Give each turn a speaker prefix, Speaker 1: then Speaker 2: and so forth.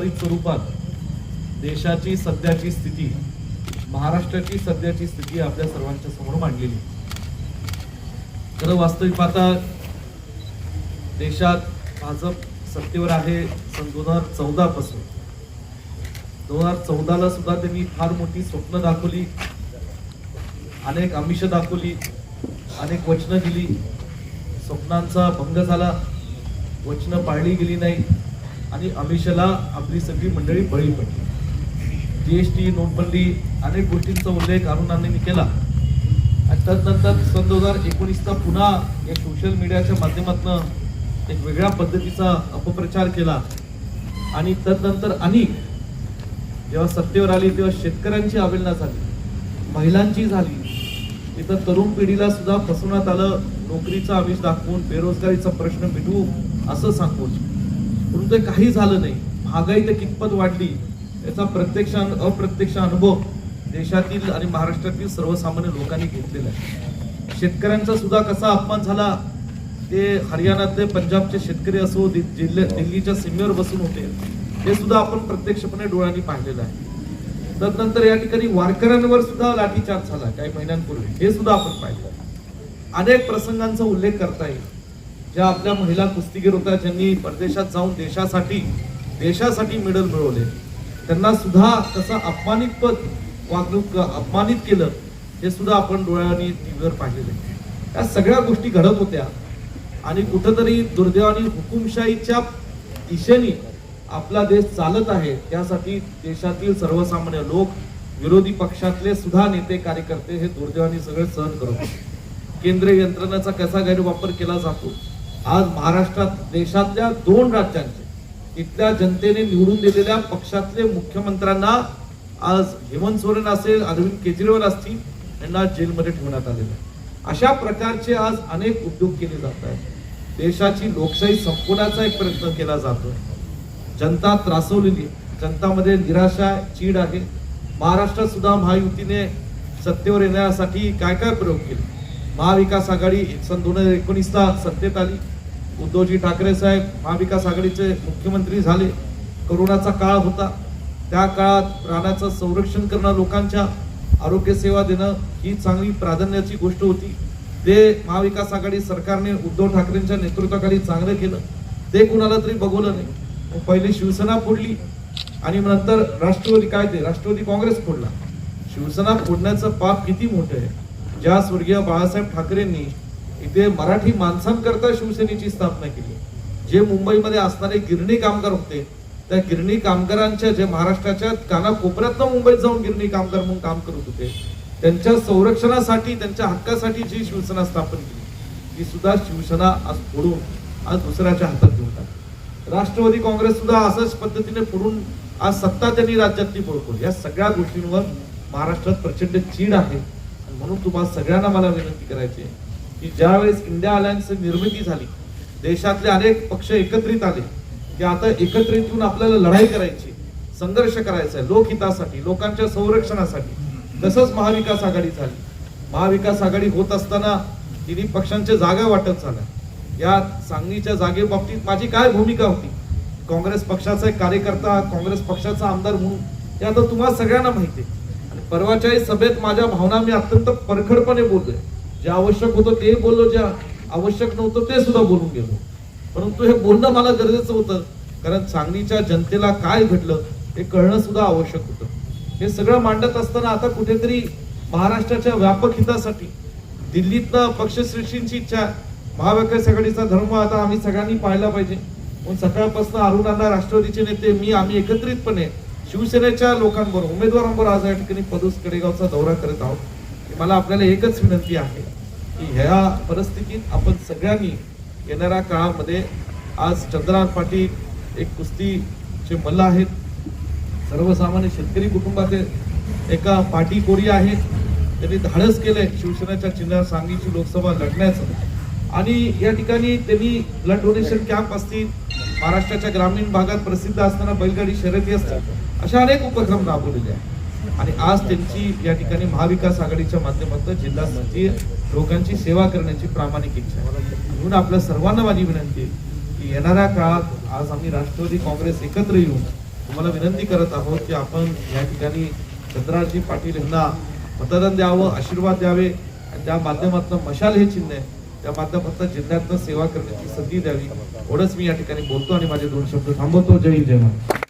Speaker 1: विस्तारित स्वरूपात देशाची सध्याची स्थिती महाराष्ट्राची सध्याची स्थिती आपल्या सर्वांच्या समोर मांडलेली खरं वास्तविक पाहता देशात भाजप सत्तेवर आहे सन दोन हजार चौदा पासून दोन हजार चौदाला सुद्धा त्यांनी फार मोठी स्वप्न दाखवली अनेक आमिष दाखवली अनेक वचनं दिली. स्वप्नांचा भंग झाला वचनं पाळली गेली नाही. आणि अमिषाला आपली सगळी मंडळी बळी पडली. जीएसटी नोटबंदी अनेक गोष्टींचा उल्लेख अरुणांनी केला. आणि तदनंतर सन दोन हजार एकोणीसचा पुन्हा या सोशल मीडियाच्या माध्यमातून एक वेगळ्या पद्धतीचा अपप्रचार केला. आणि तदनंतर अनेक जेव्हा सत्तेवर आली तेव्हा शेतकऱ्यांची अवहेलना झाली महिलांची झाली. तिथं तरुण पिढीला सुद्धा फसवण्यात आलं. नोकरीचा आमिष दाखवून बेरोजगारीचा प्रश्न मिटवू असं सांगून परंतु ते काही झालं नाही. महागाई तर कितपत वाढली याचा प्रत्यक्ष अप्रत्यक्ष अनुभव देशातील आणि महाराष्ट्रातील सर्वसामान्य लोकांनी घेतलेला आहे. शेतकऱ्यांचा सुद्धा कसा अपमान झाला ते हरियाणातले पंजाबचे शेतकरी असो दि- जिल्ह्या दिल्लीच्या सीमेवर बसून होते हे सुद्धा आपण प्रत्यक्षपणे डोळ्यांनी पाहिलेलं आहे. तदनंतर या ठिकाणी वारकऱ्यांवर सुद्धा लाठीचार्ज झाला काही महिन्यांपूर्वी. हे सुद्धा आपण पाहिलं. अनेक प्रसंगांचा उल्लेख करता येईल. ज्या आपल्या महिला कुस्तीगीर होत्या ज्यांनी परदेशात जाऊन देशासाठी देशासाठी मेडल मिळवले त्यांना सुद्धा तसं अपमानित पद वागणूक अपमानित केलं हे सुद्धा आपण डोळ्यांनी टीव्हीवर पाहिलेलं या सगळ्या गोष्टी घडत होत्या आणि कुठंतरी दुर्दैवाने हुकुमशाहीच्या दिशेने आपला देश चालत आहे त्यासाठी देशातील सर्वसामान्य लोक विरोधी पक्षातले सुद्धा नेते कार्यकर्ते हे दुर्दैवाने सगळे सहन करत केंद्रीय यंत्रणेचा कसा गैरवापर केला जातो आज महाराष्ट्रात देशातल्या दोन राज्यांचे तिथल्या जनतेने निवडून दिलेल्या पक्षातले मुख्यमंत्र्यांना आज हेमंत सोरेन असेल अरविंद केजरीवाल असतील यांना जेलमध्ये ठेवण्यात आलेलं आहे. अशा प्रकारचे आज अनेक उद्योग केले जात आहेत. देशाची लोकशाही संपवण्याचा एक प्रयत्न केला जातोय. जनता त्रासवलेली जनतामध्ये निराशा चीड आहे. महाराष्ट्रात सुद्धा महायुतीने सत्तेवर येण्यासाठी काय काय प्रयोग केले? महाविकास आघाडी सन दोन हजार एकोणीसला सत्तेत आली. उद्धवजी ठाकरे साहेब महाविकास आघाडीचे मुख्यमंत्री झाले. करोनाचा काळ होता. त्या काळात प्राण्याचं संरक्षण करणं लोकांच्या आरोग्य सेवा देणं ही चांगली प्राधान्याची गोष्ट होती. ते महाविकास आघाडी सरकारने उद्धव ठाकरेंच्या नेतृत्वाखाली चांगलं केलं. ते कुणाला तरी बघवलं नाही. मग पहिले शिवसेना फोडली आणि नंतर राष्ट्रवादी काय ते राष्ट्रवादी काँग्रेस फोडला. शिवसेना फोडण्याचं पाप किती मोठं आहे. ज्या स्वर्गीय बाळासाहेब ठाकरेंनी इथे मराठी माणसांकरता शिवसेनेची स्थापना केली. जे मुंबईमध्ये असणारे गिरणी कामगार होते त्या गिरणी कामगारांच्या जे महाराष्ट्राच्या कानाकोपऱ्यातनं मुंबईत जाऊन गिरणी कामगार म्हणून काम करत होते त्यांच्या संरक्षणासाठी त्यांच्या हक्कासाठी जी शिवसेना स्थापन केली ती सुद्धा शिवसेना आज फोडून आज दुसऱ्याच्या हातात घेऊन टाकली. राष्ट्रवादी काँग्रेस सुद्धा असंच पद्धतीने फोडून आज सत्ता त्यांनी राज्यातली बळकवली. या सगळ्या गोष्टींवर महाराष्ट्रात प्रचंड चीड आहे. म्हणून तुम्हाला सगळ्यांना मला विनंती करायची की ज्यावेळेस इंडिया अलायन्स निर्मिती झाली देशातले अनेक पक्ष एकत्रित आले की आता एकत्रित येऊन आपल्याला लढाई करायची संघर्ष करायचा आहे लोकहितासाठी लोकांच्या संरक्षणासाठी. तसंच महाविकास आघाडी झाली. महाविकास आघाडी होत असताना तिन्ही पक्षांच्या जागा वाटत झाल्या या सांगलीच्या जागेबाबतीत माझी काय भूमिका होती? काँग्रेस पक्षाचा एक कार्यकर्ता काँग्रेस पक्षाचा आमदार म्हणून हे आता तुम्हाला सगळ्यांना माहिती आहे. परवाच्याही सभेत माझ्या भावना मी अत्यंत परखडपणे बोललोय. जे आवश्यक होतं ते बोललो जे आवश्यक नव्हतं ते सुद्धा बोलून गेलो. परंतु हे बोलणं मला गरजेचं होतं कारण सांगलीच्या जनतेला काय घडलं हे कळणं सुद्धा आवश्यक होतं. हे सगळं मांडत असताना आता कुठेतरी महाराष्ट्राच्या व्यापक हितासाठी दिल्लीतनं पक्षश्रेष्ठींची इच्छा आहे. महाविकास आघाडीचा धर्म आता आम्ही सगळ्यांनी पाळला पाहिजे. म्हणून सकाळपासून अरुणांना राष्ट्रवादीचे नेते मी आम्ही एकत्रितपणे शिवसेनेच्या लोकांबरोबर उमेदवारांबरोबर आज या ठिकाणी पदूस कडेगावचा दौरा करत आहोत. मला आपल्याला एकच विनंती आहे की ह्या परिस्थितीत आपण सगळ्यांनी येणाऱ्या काळामध्ये आज चंद्रनाथ पाटील एक कुस्तीचे मल्ल आहेत. सर्वसामान्य शेतकरी कुटुंबाचे एका पाटीकोरी आहेत. त्यांनी धाडस केलंय शिवसेनेच्या चिन्हावर सांगलीची लोकसभा लढण्याचं. आणि या ठिकाणी त्यांनी ब्लड डोनेशन कॅम्प असतील. महाराष्ट्राच्या ग्रामीण भागात प्रसिद्ध असताना बैलगाडी शर्यती असतात. अशा अनेक उपक्रम राबवलेले आहेत. आणि आज त्यांची या ठिकाणी महाविकास आघाडीच्या माध्यमातून जिल्हास्तरीय लोकांची सेवा करण्याची प्रामाणिक इच्छा आहे. म्हणून आपल्या सर्वांना माझी विनंती की येणाऱ्या काळात आज आम्ही राष्ट्रवादी काँग्रेस एकत्र येऊन तुम्हाला विनंती करत आहोत की आपण या ठिकाणी चंद्राजी पाटील यांना मतदान द्यावं आशीर्वाद द्यावे आणि त्या माध्यमातून मशाल हे चिन्ह आहे त्या माध्यमातून जिल्ह्यातनं सेवा करण्याची संधी द्यावी. एवढंच मी या ठिकाणी बोलतो आणि माझे दोन शब्द थांबवतो. जय जय